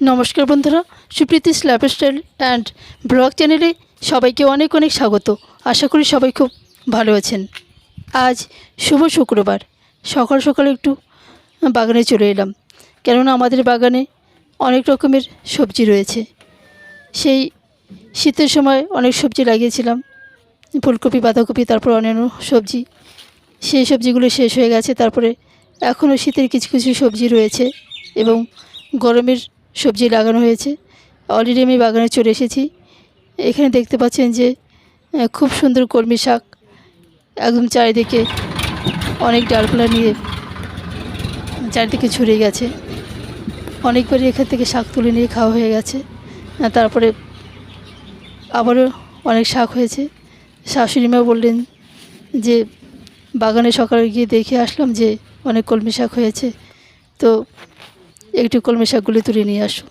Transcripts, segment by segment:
নমস্কার বন্ধুরা, Supriti slap style and blog চ্যানেলে সবাইকে অনেক অনেক স্বাগত। আশা করি সবাই খুব ভালো আছেন। আজ শুভ শুক্রবার। সকাল সকাল একটু বাগানে চলে এলাম। কেননা আমাদের বাগানে অনেক রকমের সবজি রয়েছে। সেই শীতের সময় অনেক সবজি লাগিয়েছিলাম। ফুলকপি, বাঁধাকপি, তারপর অন্যান্য সবজি। সেই সবজিগুলো শেষ হয়ে গেছে। তারপরে এখনও শীতের কিছু কিছু সবজি রয়েছে এবং গরমের সবজি লাগানো হয়েছে। অলরেডি আমি বাগানে চলে এসেছি। এখানে দেখতে পাচ্ছেন যে খুব সুন্দর কলমি শাক। একদম চারিদিকে অনেক ডালপালা নিয়ে চারিদিকে ছড়িয়ে গেছে। অনেকবারই এখান থেকে শাক তুলে নিয়ে খাওয়া হয়ে গেছে। তারপরে আবারও অনেক শাক হয়েছে। শাশুড়ি মা বললেন যে, বাগানে সকালে গিয়ে দেখে আসলাম যে, অনেক কলমি শাক হয়েছে। তো একটু কলমি শাকগুলি তুলে নিয়ে আসো।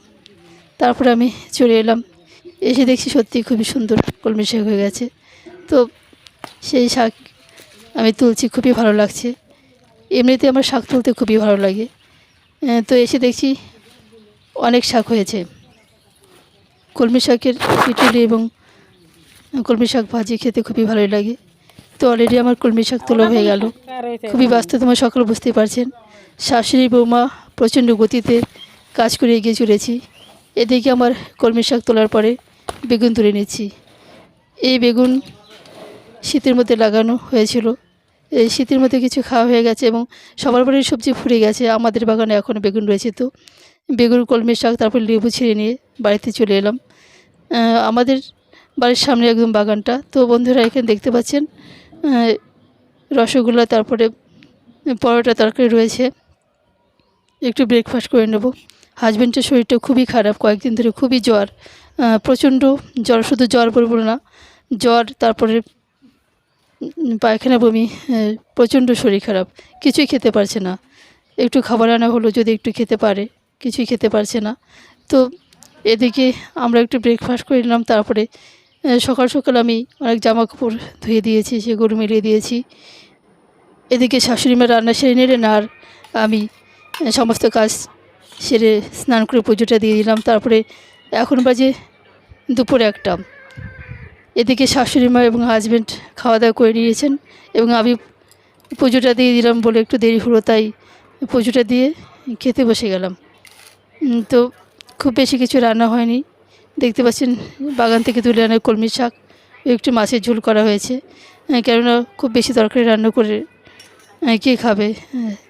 তারপরে আমি চলে এলাম। এসে দেখছি সত্যি খুবই সুন্দর কলমি শাক হয়ে গেছে। তো সেই শাক আমি তুলছি, খুবই ভালো লাগছে। এমনিতে আমার শাক তুলতে খুবই ভালো লাগে। তো এসে দেখছি অনেক শাক হয়েছে। কলমি শাকের পিটুলি এবং কলমি শাক ভাজি খেতে খুবই ভালোই লাগে। তো অলরেডি আমার কলমি শাক তোলা হয়ে গেল। খুবই ব্যস্ত তোমার সকলে, বুঝতেই পারছেন। শাশুড়ি, বৌমা প্রচণ্ড গতিতে কাজ করে এগিয়ে চলেছি। এদিকে আমার কলমি শাক তোলার পরে বেগুন তুলে নিচ্ছি। এই বেগুন শীতের মধ্যে লাগানো হয়েছিল। এই শীতের মধ্যে কিছু খাওয়া হয়ে গেছে এবং সবার বাড়ির সবজি ফুরে গেছে। আমাদের বাগানে এখনও বেগুন রয়েছে তো। বেগুন, কলমি শাক, তারপর লেবু ছিঁড়ে নিয়ে বাড়িতে চলে এলাম। আমাদের বাড়ির সামনে একদম বাগানটা। তো বন্ধুরা, এখানে দেখতে পাচ্ছেন রসগোল্লা, তারপরে পরোটা, তরকারি রয়েছে। একটু ব্রেকফাস্ট করে নেব। হাজব্যান্ডের শরীরটা খুবই খারাপ, কয়েকদিন ধরে খুবই জ্বর। প্রচণ্ড জ্বর, শুধু জ্বর বলব না, জ্বর, তারপরে পায়খানা বমি প্রচণ্ড শরীর খারাপ, কিছুই খেতে পারছে না। একটু খাবার আনা হলো, যদি একটু খেতে পারে, কিছুই খেতে পারছে না। তো এদিকে আমরা একটু ব্রেকফাস্ট করে নিলাম, তারপরে সকাল সকাল আমি অনেক জামা কাপড় ধুয়ে দিয়েছি, সেগুলো মিলিয়ে দিয়েছি। এদিকে শাশুড়ি মা রান্না সেরে নিলেন, আর আমি সমস্ত কাজ সেরে স্নান করে পুজোটা দিয়ে দিলাম। তারপরে এখন বাজে দুপুর একটা। এদিকে শাশুড়ি মা এবং হাজব্যান্ড খাওয়া দাওয়া করে নিয়েছেন এবং আমি পুজোটা দিয়ে দিলাম বলে একটু দেরি হলো, তাই পুজোটা দিয়ে খেতে বসে গেলাম। তো খুব বেশি কিছু রান্না হয়নি। দেখতে পাচ্ছেন বাগান থেকে তুলে আনা কলমি শাক, একটু মাছের ঝোল করা হয়েছে। কেননা খুব বেশি তরকারি রান্না করে কে খাবে?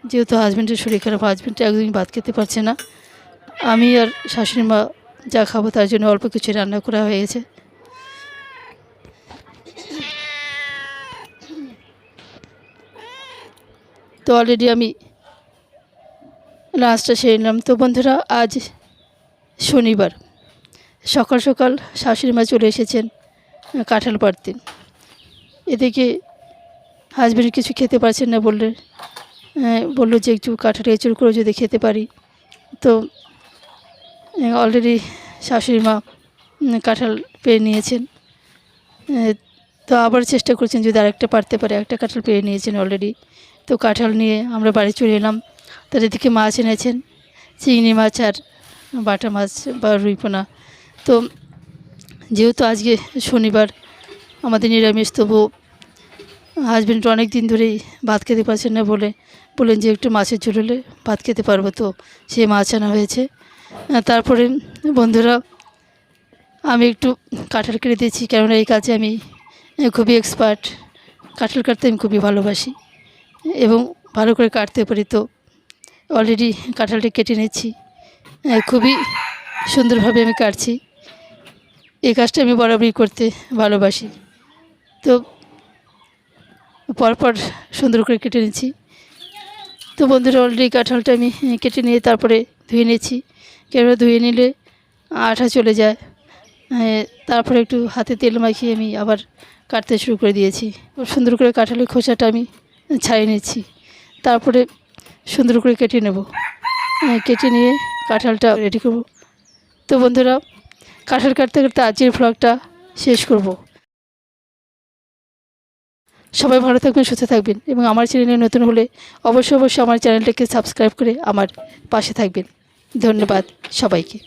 যেহেতু হাজব্যান্ডের শরীর খারাপ হাজব্যান্ড একদমই ভাত খেতে পারছে না। আমি আর শাশুড়ি মা যা খাব তার জন্য অল্প কিছু রান্না করা হয়েছে তো অলরেডি আমি লাঞ্চটা সেরে নিলাম। তো বন্ধুরা, আজ শনিবার। সকাল সকাল শাশুড়ি মা চলে এসেছেন, কাঁঠাল পাড়তে। এদিকে হাজব্যান্ড কিছু খেতে পারছেন না বললে আহ, বলল যে একটু কাঁঠাল এঁচুর করে যদি খেতে পারি। তো অলরেডি শাশুড়ি মা কাঁঠাল পেয়ে নিয়েছেন। তো আবার চেষ্টা করছেন যদি আরেকটা পারতে পারে একটা কাঁঠাল পেয়ে নিয়েছেন অলরেডি তো কাঁঠাল নিয়ে আমরা বাড়ি চলে এলাম। তার এদিকে মাছ এনেছেন চিংড়ি মাছ আর বাটা মাছ বা রুইপোনা তো যেহেতু আজকে শনিবার আমাদের নিরামিষ তবু হাজব্যান্ড অনেক দিন ধরেই ভাত খেতে পারছেন না বলে বললেন যে একটু মাছের ঝোল হলে ভাত খেতে পারব তো। সে মাছ আনা হয়েছে। তারপরে বন্ধুরা, আমি একটু কাঁঠাল কেটে দিয়েছি, কেননা এই কাজে আমি খুবই এক্সপার্ট কাঁঠাল কাটতে আমি খুবই ভালোবাসি। এবং ভালো করে কাটতে পারি তো। অলরেডি কাঁঠালটা কেটে নিচ্ছি খুবই সুন্দরভাবে আমি কাটছি। এই কাজটা আমি বরাবরই করতে ভালোবাসি। তো পরপর সুন্দর করে কেটে নিয়েছি তো বন্ধুরা অলরেডি কাঁঠালটা আমি কেটে নিয়ে তারপরে ধুয়ে নিয়েছি কেননা ধুয়ে নিলে আঠা চলে যায়। তারপরে একটু হাতে তেল মাখিয়ে আমি আবার কাটতে শুরু করে দিয়েছি। খুব সুন্দর করে কাঁঠালের খোসাটা আমি ছাড়িয়ে নিচ্ছি। তারপরে সুন্দর করে কেটে নেব। কেটে নিয়ে কাঁঠালটা রেডি করব। তো বন্ধুরা, কাঁঠাল কাটতে কাটতে আজকের ভ্লগটা শেষ করব। সবাই ভালো থাকবেন, সুস্থ থাকবেন এবং আমার চ্যানেলে নতুন হলে অবশ্যই অবশ্যই আমার চ্যানেলটাকে সাবস্ক্রাইব করে আমার পাশে থাকবেন। ধন্যবাদ সবাইকে।